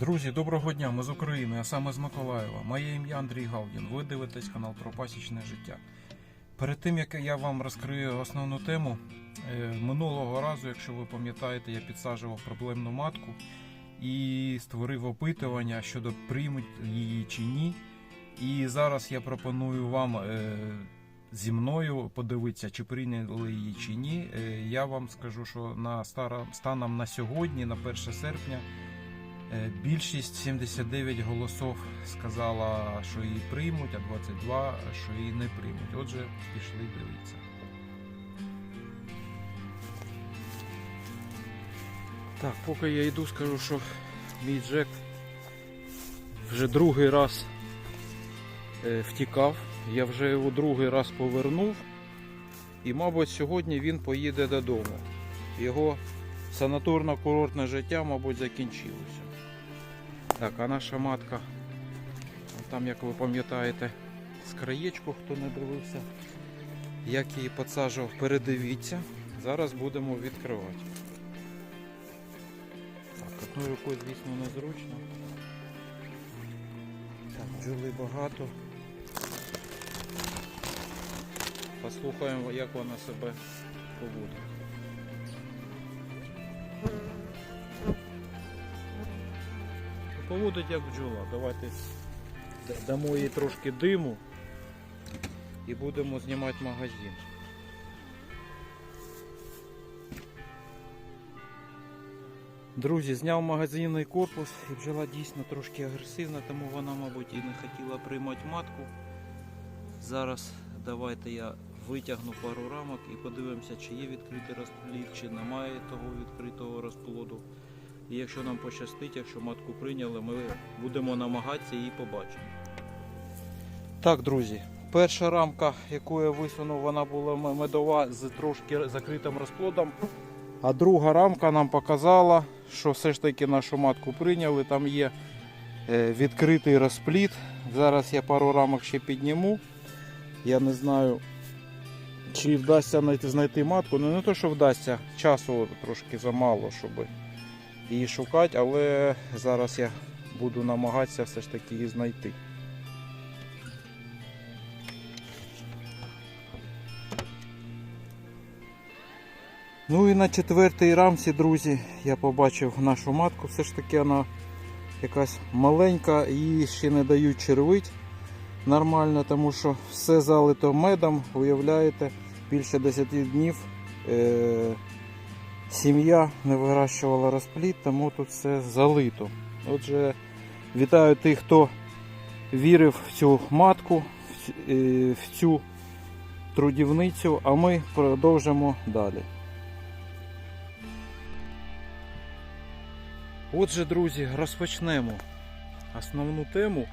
Друзі, доброго дня! Ми з України, а саме з Миколаєва. Моє ім'я Андрій Галдін. Ви дивитесь канал про пасічне життя. Перед тим як я вам розкрию основну тему, е, минулого разу, якщо ви пам'ятаєте, я підсаджував проблемну матку і створив опитування щодо приймуть її чи ні. І зараз я пропоную вам е, зі мною подивитися, чи прийняли її чи ні. Е, Я вам скажу, що на станом на сьогодні, на 1 серпня. Е, Більшість 79 голосів сказала, що її приймуть, а 22, що її не приймуть. Отже, пішли дивитися. Так, поки я йду, скажу, що мій Джек вже другий раз е, втікав. Я вже його другий раз повернув. І, мабуть, сьогодні він поїде додому. Його санаторно-курортне життя, мабуть, закінчилося. Так, а наша матка, там, як ви пам'ятаєте, з хто не дивився, як її підсаджував, передивіться. Зараз будемо відкривати. Так, одною рукою, звісно, незручно. Так, бджоли багато. Послухаємо, як вона себе поводить. Поводить як бджола. Давайте дамо їй трошки диму і будемо знімати магазин. Друзі, зняв магазинний корпус і бджола дійсно трошки агресивна, тому вона, мабуть, і не хотіла приймати матку. Зараз давайте я витягну пару рамок і подивимося, чи є відкритий розплід, чи немає того відкритого розплоду. І якщо нам пощастить, якщо матку прийняли, ми будемо намагатися її побачити. Так, друзі, перша рамка, яку я висунув, вона була медова з трошки закритим розплодом. А друга рамка нам показала, що все ж таки нашу матку прийняли. Там є е, відкритий розплід. Зараз я пару рамок ще підніму. Я не знаю, чи вдасться знайти, матку. Ну не то, що вдасться, часу трошки замало, щоб її шукати, але зараз я буду намагатися все ж таки її знайти. Ну і на четвертій рамці, друзі, я побачив нашу матку. Все ж таки вона якась маленька, її ще не дають червить нормально, тому що все залито медом, уявляєте, більше 10 днів е- сім'я не вирощувала розплід, тому тут все залито. Отже, вітаю тих, хто вірив в цю матку, е, в цю трудівницю, а ми продовжимо далі. Отже, друзі, розпочнемо основну тему,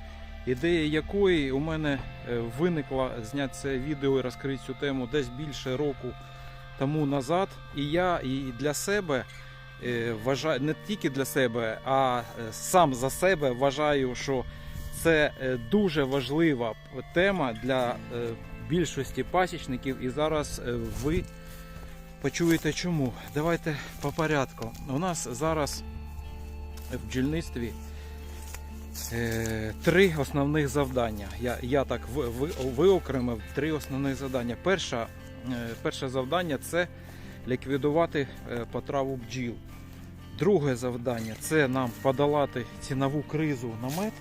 ідея якої у мене е, виникла зняти це відео і розкрити цю тему десь більше року тому назад. І я і для себе е, вважаю, не тільки для себе, а е, сам за себе вважаю, що це е, дуже важлива тема для більшості пасічників. І зараз ви почуєте чому. Давайте по порядку. У нас зараз в бджільництві три основних завдання. Я, я так ви, ви, виокремив три основних завдання. Перша, перше завдання це ліквідувати е, потраву бджіл. Друге завдання це нам подолати цінову кризу на мед.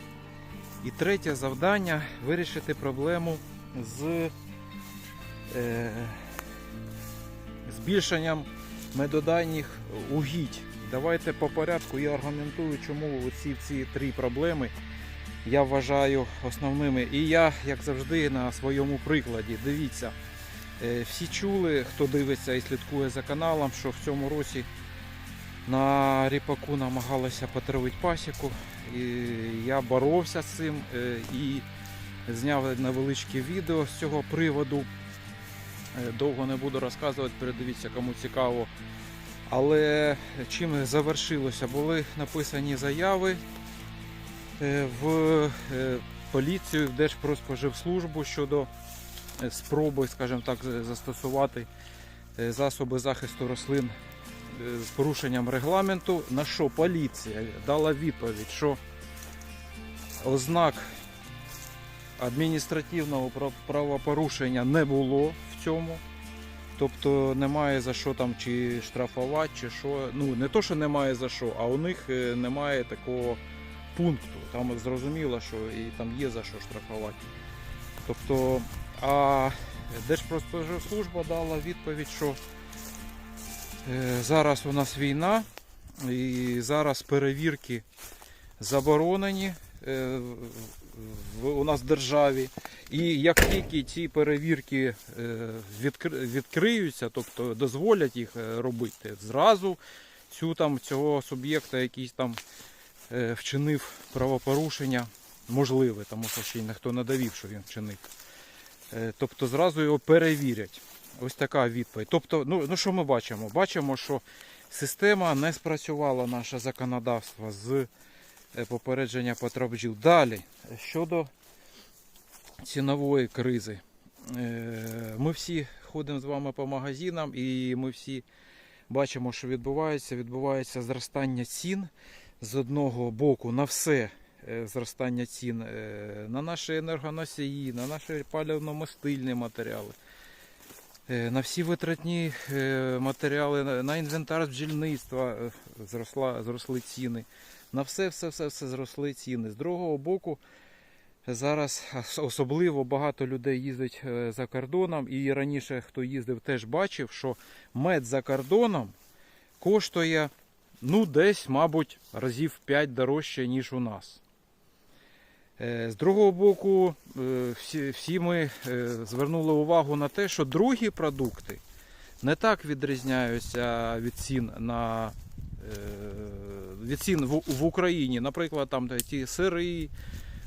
І третє завдання вирішити проблему з е, збільшенням медодайних угідь. Давайте по порядку я аргументую, чому ці, ці три проблеми я вважаю основними. І я, як завжди, на своєму прикладі. Дивіться, е, всі чули, хто дивиться і слідкує за каналом, що в цьому році на ріпаку намагалися потравити пасіку. І я боровся з цим е, і зняв невеличке відео з цього приводу. Е, Довго не буду розказувати, передивіться, кому цікаво. Але чим завершилося? Були написані заяви е, в е, поліцію, в Держпродспоживслужбу щодо е, спроби, скажімо так, застосувати е, засоби захисту рослин е, з порушенням регламенту, на що поліція дала відповідь, що ознак адміністративного правопорушення не було в цьому. Тобто немає за що там чи штрафувати, чи що. Ну не то, що немає за що, а у них е, немає такого пункту. Там зрозуміло, що і там є за що штрафувати. Тобто, а Держпродспоживслужба дала відповідь, що е, зараз у нас війна, і зараз перевірки заборонені е, у нас в державі. І як тільки ці перевірки е, відкриються, тобто дозволять їх робити, зразу цю там цього суб'єкта, який там вчинив правопорушення, можливе, тому що ще ніхто не довів, що він вчинив. Е, Тобто зразу його перевірять. Ось така відповідь. Тобто, ну, ну що ми бачимо? Бачимо, що система не спрацювала наше законодавство з е, попередження потрапжів. Далі, щодо цінової кризи. Е, Ми всі ходимо з вами по магазинам і ми всі бачимо, що відбувається. Відбувається зростання цін з одного боку на все зростання цін е, на наші енергоносії, на наші паливно-мастильні матеріали. е, На всі витратні е, матеріали, на- інвентар бджільництва е, зросла, зросли ціни. На все, все, все, все зросли ціни. З другого боку, зараз особливо багато людей їздить е, за кордоном. І раніше, хто їздив, теж бачив, що мед за кордоном коштує ну, десь, мабуть, разів 5 дорожче, ніж у нас. Е, З другого боку, е, всі, всі ми е, звернули увагу на те, що другі продукти не так відрізняються від цін на від цін в, в Україні. Наприклад, там ті сири,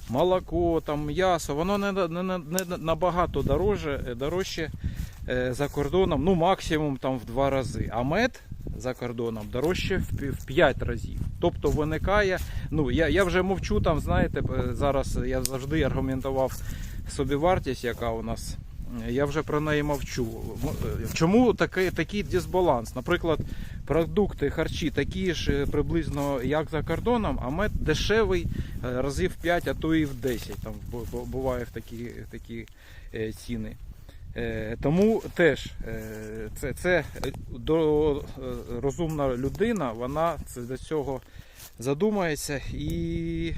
молоко, там м'ясо, воно не, не, не набагато дороже, дорожче за кордоном, ну максимум там в два рази. А мед за кордоном дорожче в 5 разів. Тобто виникає, ну я, я вже мовчу там, знаєте, е, зараз я завжди аргументував собівартість, яка у нас. Я вже про неї мовчу. Е, Чому такий, такий дисбаланс? Наприклад, продукти, харчі такі ж е, приблизно, як за кордоном, а мед дешевий е, разів в 5, а то і в 10. Там бу- бу- буває в такі, такі е, ціни. Е, Тому теж е, це, це до, е, розумна людина, вона це до цього задумається і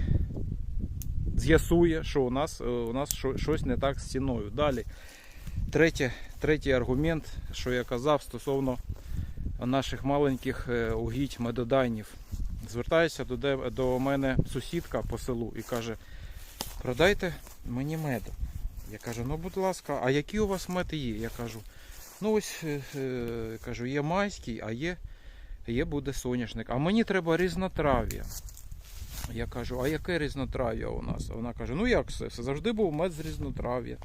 з'ясує, що у нас, у нас щось не так з ціною. Далі, третє, третій аргумент, що я казав стосовно наших маленьких угідь медодайнів. Звертається до, до мене сусідка по селу і каже: продайте мені меду. Я кажу, ну будь ласка, а які у вас мед є? Я кажу, ну ось е, е, кажу, є майський, а є, є буде соняшник. А мені треба різнотрав'я. Я кажу, а яке різнотрав'я у нас? Вона каже, ну як? Це завжди був мед з різнотрав'я.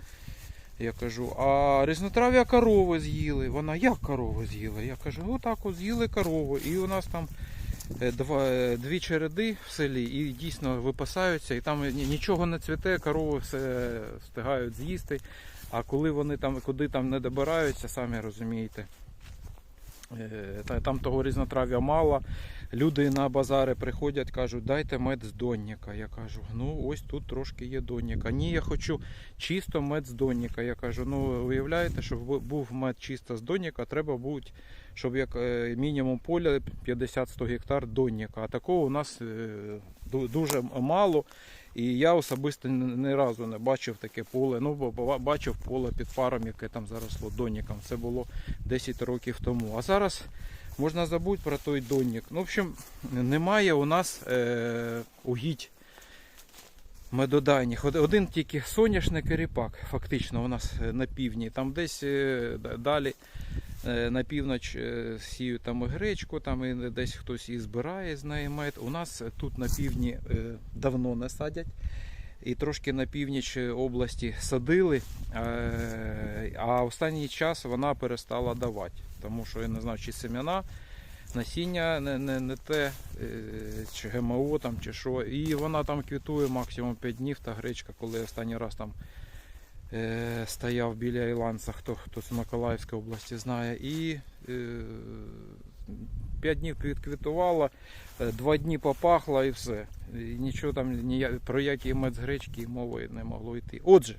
Я кажу, а різнотрав'я корови з'їли. Вона як корови з'їли? Я кажу, ну так от з'їли корову. І у нас там дві череди в селі і дійсно випасаються, і там нічого не цвіте, корови все встигають з'їсти. А коли вони там куди там не добираються, самі розумієте. е, Там того різнотрав'я мало. Люди на базари приходять, кажуть, дайте мед з донніка. Я кажу, ну ось тут трошки є донніка. Ні, я хочу чисто мед з донніка. Я кажу, ну уявляєте, щоб був мед чисто з донніка, треба будь, щоб як е, мінімум поля 50-100 гектар донніка. А такого у нас е, дуже мало. І я особисто ні разу не бачив таке поле. Ну, бачив поле під паром, яке там заросло донніком. Це було 10 років тому. А зараз можна забути про той доннік. Ну, в общем, немає у нас е, угідь медодайних. Од- Один тільки соняшник і ріпак, фактично, у нас е, на півдні. Там десь далі на північ е, сіють там гречку, там і десь хтось і збирає з. У нас е, тут на півдні е, давно не садять. І трошки на північ області садили, е, а останній час вона перестала давати. Тому що я не знаю, чи семена, насіння не, не, не те, е, чи ГМО там, чи що. І вона там квітує максимум 5 днів та гречка, коли останній раз там е, стояв біля Іланца, хто, хто з Миколаївської області знає. І е, 5 днів відквітувала, 2 дні попахла і все. І нічого там про які медзгречки мови не могло йти. Отже,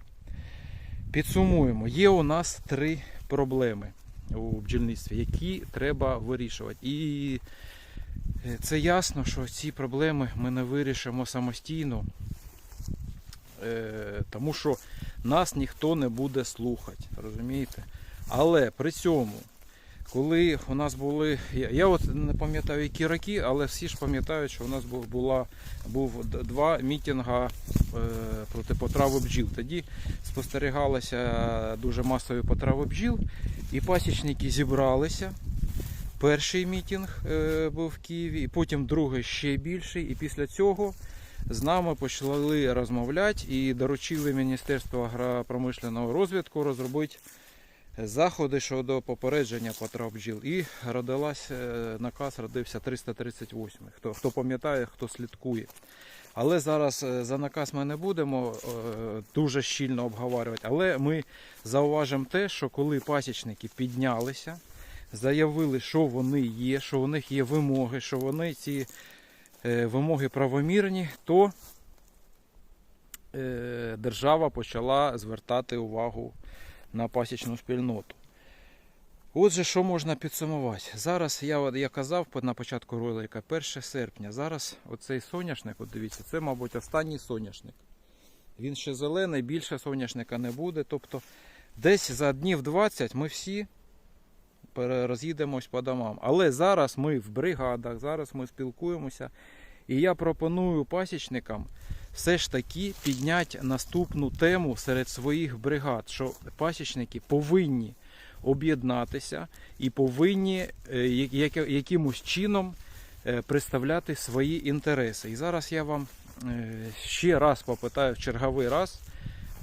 підсумуємо, є у нас три проблеми у бджільництві, які треба вирішувати. І е, це ясно, що ці проблеми ми не вирішимо самостійно, е, тому що нас ніхто не буде слухати, розумієте? Але при цьому, коли у нас були. Я, от не пам'ятаю, які роки, але всі ж пам'ятають, що у нас була, був два мітинга е, проти потрави бджіл. Тоді спостерігалася дуже масові потрави бджіл, і пасічники зібралися. Перший мітинг е, був в Києві, і потім другий ще більший. І після цього з нами почали розмовляти і доручили Міністерству агропромишленого розвитку розробити заходи щодо попередження потрав бджіл. І родилась е, наказ, родився 338. Хто, хто пам'ятає, хто слідкує. Але зараз е, за наказ ми не будемо е, дуже щільно обговорювати. Але ми зауважимо те, що коли пасічники піднялися, заявили, що вони є, що у них є вимоги, що вони ці е, вимоги правомірні, то е, держава почала звертати увагу на пасічну спільноту. Отже, що можна підсумувати? Зараз я, я казав на початку ролика 1 серпня. Зараз оцей соняшник, от дивіться, це, мабуть, останній соняшник. Він ще зелений, більше соняшника не буде. Тобто десь за днів 20 ми всі роз'їдемось по домам. Але зараз ми в бригадах, зараз ми спілкуємося. І я пропоную пасічникам все ж таки підняти наступну тему серед своїх бригад, що пасічники повинні об'єднатися і повинні е, якимось чином е, представляти свої інтереси. І зараз я вам е, ще раз попитаю в черговий раз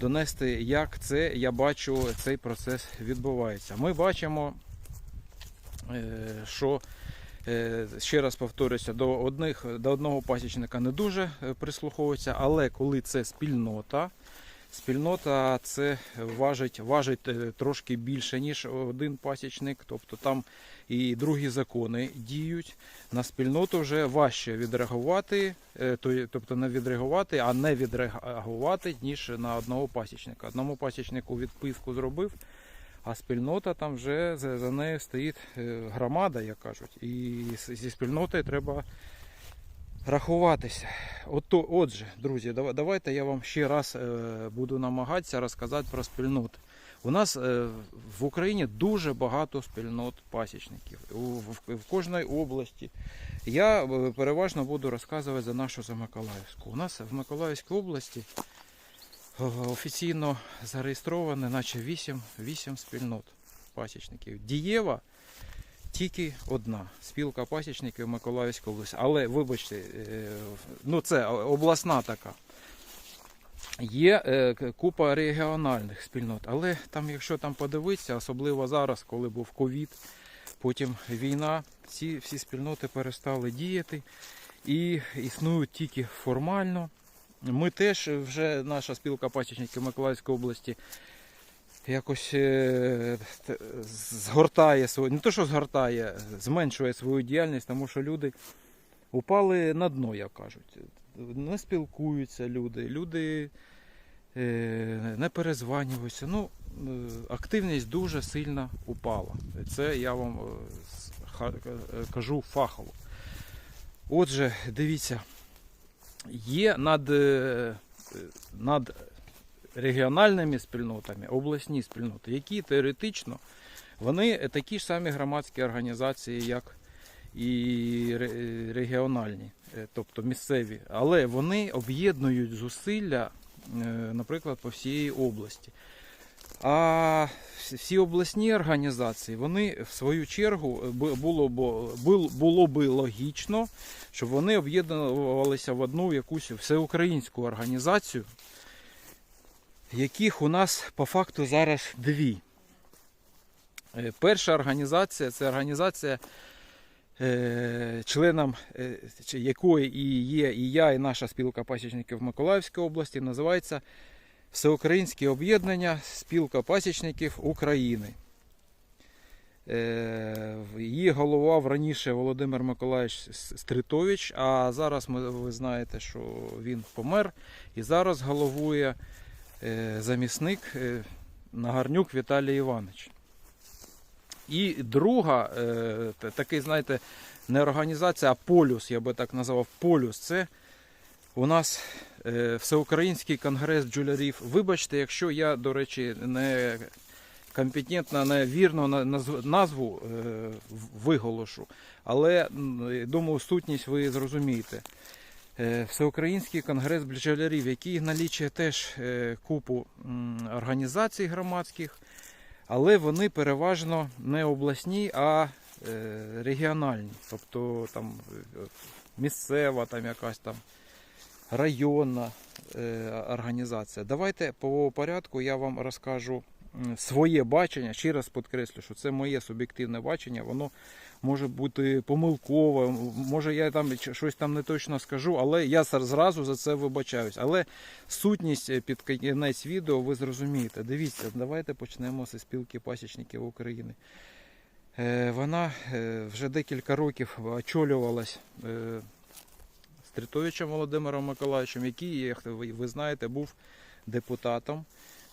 донести, як це я бачу, цей процес відбувається. Ми бачимо, що Е, Ще раз повторюся, до одних до одного пасічника не дуже е, прислуховується, але коли це спільнота, спільнота це важить, важить е, трошки більше, ніж один пасічник. Тобто там і другі закони діють. На спільноту вже важче відреагувати, е, тобто не відреагувати, а не відреагувати, ніж на одного пасічника. Одному пасічнику відписку зробив. А спільнота там вже за, за нею стоїть е, громада, як кажуть. І зі спільнотою треба рахуватися. Ото, отже, друзі, давайте я вам ще раз е, буду намагатися розказати про спільноти. У нас е, в Україні дуже багато спільнот пасічників в, кожній області. Я переважно буду розказувати за нашу за Миколаївську. У нас в Миколаївській області офіційно зареєстровано, наче 8, 8 спільнот пасічників. Дієва тільки одна спілка пасічників Миколаївської області. Але вибачте, е, ну це обласна така. Є е, купа регіональних спільнот, але там, якщо там подивитися, особливо зараз, коли був ковід, потім війна, ці всі спільноти перестали діяти і існують тільки формально. Ми теж вже наша спілка пасічників Миколаївської області якось е, згортає свою, не то, що згортає, зменшує свою діяльність, тому що люди упали на дно, як кажуть. Не спілкуються люди, люди е, не перезванюються. Ну, е, активність дуже сильно упала. Це я вам кажу фахово. Отже, дивіться, є над, е, над регіональними спільнотами обласні спільноти, які теоретично вони такі ж самі громадські організації, як і регіональні, е, тобто місцеві, але вони об'єднують зусилля, е, наприклад, по всієї області. А всі- обласні організації, вони в свою чергу було б, було би логічно, щоб вони об'єднувалися в одну якусь всеукраїнську організацію, яких у нас по факту зараз дві. Е, Перша організація це організація, е, членом е, якої і є і я, і наша спілка пасічників Миколаївської області, називається Всеукраїнське об'єднання Спілка пасічників України. Е, Її головував раніше Володимир Миколаївич Стритович, а зараз ви знаєте, що він помер. І зараз головує е, замісник е, Нагарнюк Віталій Іванович. І друга, такий, знаєте, не організація, а полюс, я би так назвав, полюс. Це у нас е, Всеукраїнський конгрес бджолярів. Вибачте, якщо я, до речі, не компетентно, не вірно назву е, виголошу, але думаю, сутність ви зрозумієте. Е, Всеукраїнський конгрес бджолярів, який налічує теж купу організацій громадських, але вони переважно не обласні, а регіональні. Тобто там місцева, там якась там районна е, організація. Давайте по порядку я вам розкажу своє бачення. Ще раз підкреслю, що це моє суб'єктивне бачення. Воно може бути помилкове, може я там щось там не точно скажу, але я зразу за це вибачаюсь. Але сутність е, під кінець відео ви зрозумієте. Дивіться, давайте почнемо зі спілки пасічників України. Е, Вона вже декілька років очолювалась Стритовичем Володимиром Миколаївичем, який, як ви знаєте, був депутатом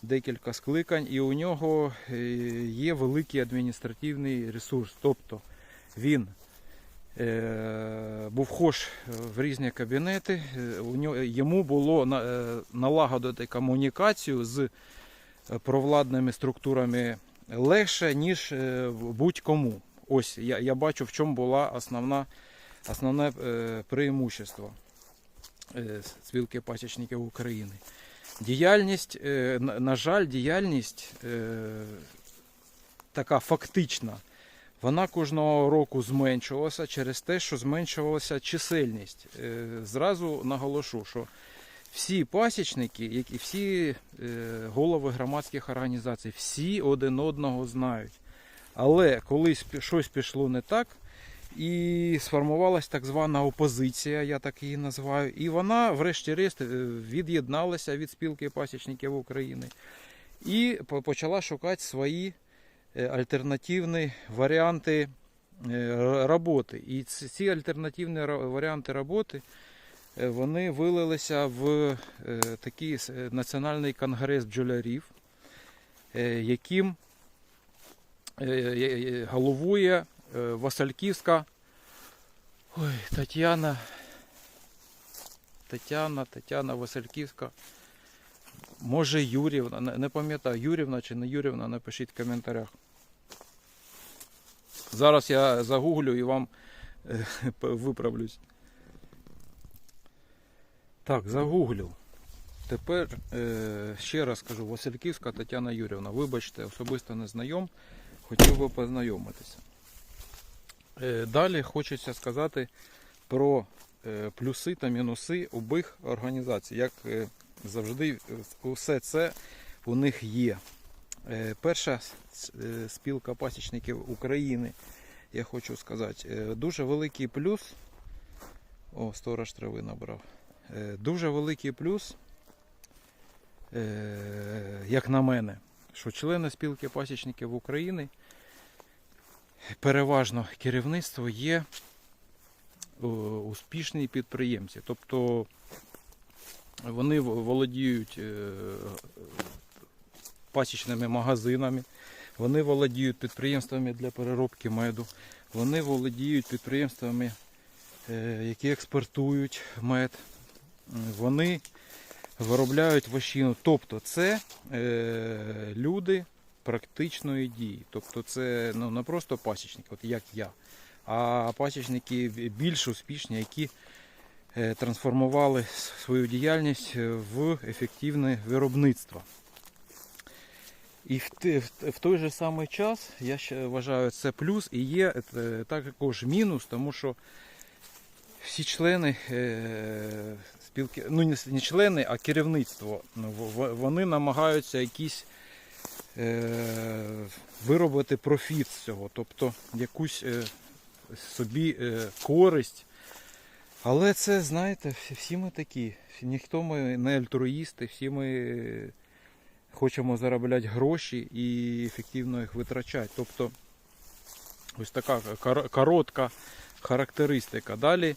декілька скликань, і у нього е, є великий адміністративний ресурс. Тобто він е, був вхож в різні кабінети, е, йому було налагодити комунікацію з провладними структурами легше, ніж будь-кому. Ось я, я бачу, в чому була основна, основне е, преимущество е, спілки пасічників України. Діяльність, е, на, жаль, діяльність така фактична. Вона кожного року зменшувалася через те, що зменшувалася чисельність. Зразу наголошу, що всі пасічники, як і всі голови громадських організацій, всі один одного знають. Але колись щось пішло не так, і сформувалась так звана опозиція, я так її називаю, і вона, врешті-решт, е, від'єдналася від спілки пасічників України і почала шукати свої е, альтернативні варіанти е, роботи. І ці альтернативні варіанти роботи вони вилилися в такий національний конгрес бджолярів, яким головує Васильківська ой, Тетяна. Тетяна, Тетяна Васильківська. Може Юрівна, не, пам'ятаю, Юрівна чи не Юрівна, напишіть в коментарях. Зараз я загуглю і вам е, виправлюсь. Так, загуглив. Тепер е, ще раз кажу, Васильківська Тетяна Юрівна. Вибачте, особисто не знайом, хотів би познайомитися. Е, далі хочеться сказати про е, плюси та мінуси обох організацій. Як е, завжди, усе це у них є. Перша спілка пасічників України, я хочу сказати, дуже великий плюс. О, сторож трави набрав. Дуже великий плюс, як на мене, що члени спілки пасічників України, переважно керівництво є е, успішні підприємці. Тобто вони володіють е, пасічними магазинами, вони володіють підприємствами для переробки меду, вони володіють підприємствами, е, які експортують мед, вони виробляють вощину. Тобто це люди практичної дії. Тобто це ну, не просто пасічники, от як я, а пасічники більш успішні, які е, трансформували свою діяльність в ефективне виробництво. І в, в, той же самий час я ще вважаю це плюс і є е, також мінус, тому що всі члени е, спілки, ну не, члени, а керівництво, ну, вони намагаються якісь е, виробити профіт з цього, тобто якусь е, собі е, користь. Але це, знаєте, всі ми такі. Ніхто ми не альтруїсти, всі ми хочемо заробляти гроші і ефективно їх витрачати. Тобто Ось така коротка характеристика. Далі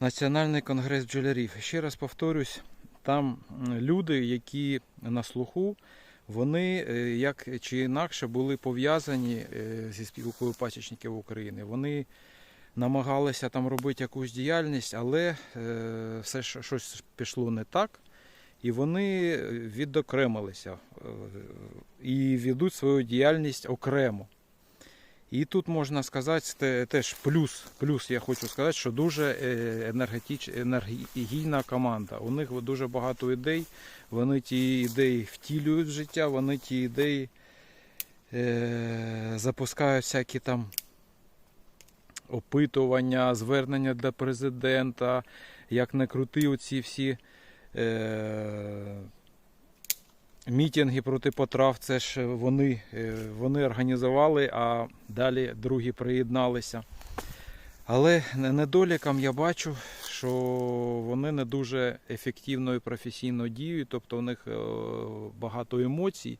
Національний конгрес бджолярів. Ще раз повторюсь, там люди, які на слуху, вони е, як чи інакше були пов'язані е, зі спілкою пасічників України. Вони намагалися там робити якусь діяльність, але е, все щось пішло не так. І вони відокремилися і ведуть свою діяльність окремо. І тут можна сказати те- теж плюс, плюс я хочу сказати, що дуже е, енергетич, енергійна команда. У них дуже багато ідей. Вони ті ідеї втілюють в життя, вони ті ідеї е, запускають всякі там опитування, звернення до президента, як не крути оці всі. Е, Мітинги проти потрав, це ж вони, е, вони організували, а далі другі приєдналися. Але не- недоліком я бачу, що вони не дуже ефективно і професійно діють, тобто у них е, багато емоцій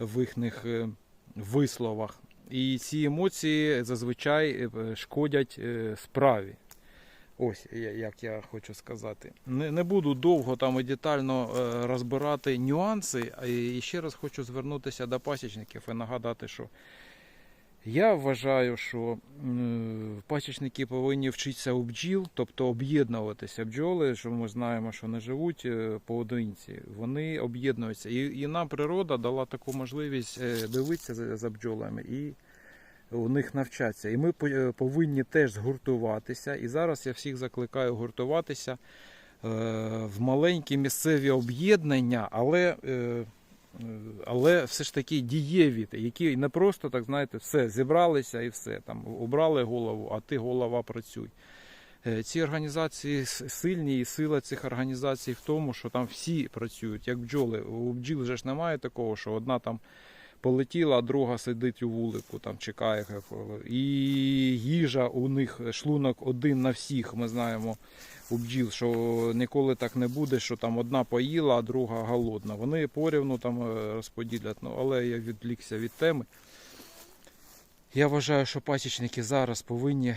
в їхніх е, висловах. І ці емоції зазвичай е, шкодять справі. Ось як я хочу сказати. Не, не буду довго там і детально розбирати нюанси. І ще раз хочу звернутися до пасічників і нагадати, що я вважаю, що пасічники повинні вчитися у бджіл, тобто об'єднуватися бджоли, що ми знаємо, що не живуть е, поодинці. Вони об'єднуються. І, і нам природа дала таку можливість е, дивитися за, за бджолами і у них навчатися. І ми е, повинні теж згуртуватися. І зараз я всіх закликаю гуртуватися в маленькі місцеві об'єднання, але, але все ж таки дієві, які не просто так знаєте, все зібралися і все там обрали голову, а ти голова працюй. Е, Ці організації сильні, і сила цих організацій в тому, що там всі працюють, як бджоли. У бджіл же ж немає такого, що одна там полетіла, а друга сидить у вулику, там чекає. І їжа у них шлунок один на всіх. Ми знаємо у бджіл, що ніколи так не буде, що там одна поїла, а друга голодна. Вони порівну там е, розподілять. Ну, але я відвлікся від теми. Я вважаю, що пасічники зараз повинні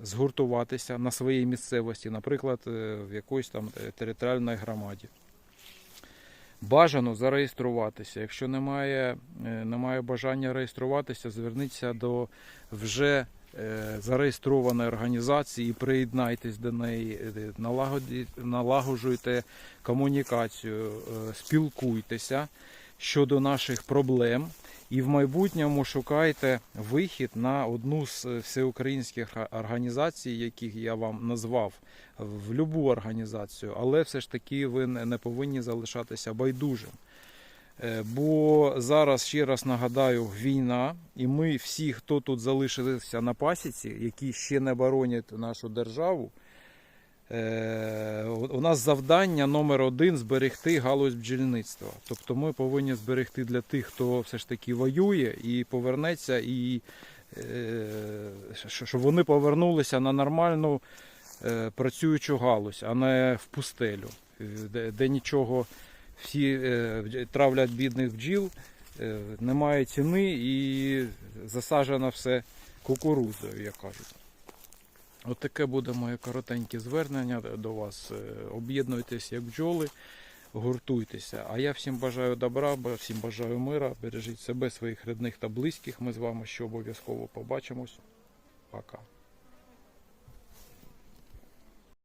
згуртуватися на своїй місцевості, наприклад, е, в якоїсь там територіальній громаді. Бажано зареєструватися. Якщо немає, е, немає бажання реєструватися, зверніться до вже зареєстрованої організації приєднайтесь до неї, е, налагоджуйте комунікацію, е, спілкуйтеся щодо наших проблем. І в майбутньому шукайте вихід на одну з е, всеукраїнських організацій, яких я вам назвав, в будь-яку організацію, але все ж таки ви не повинні залишатися байдужим. Е, Бо зараз ще раз нагадаю, війна, і ми всі, хто тут залишилися на пасіці, які ще не боронять нашу державу. е, У нас завдання номер один зберегти галузь бджільництва. Тобто ми повинні зберегти для тих, хто все ж таки воює і повернеться, і е, щоб вони повернулися на нормальну працюючу галузь, а не в пустелю, де, де нічого всі е, травлять бідних бджіл, е, немає ціни і засаджено все кукурудзою, як кажуть. От таке буде моє коротеньке звернення до вас. Е, Об'єднуйтесь як бджоли, гуртуйтеся. А я всім бажаю добра, всім бажаю мира, бережіть себе, своїх рідних та близьких. Ми з вами ще обов'язково побачимось. Пока.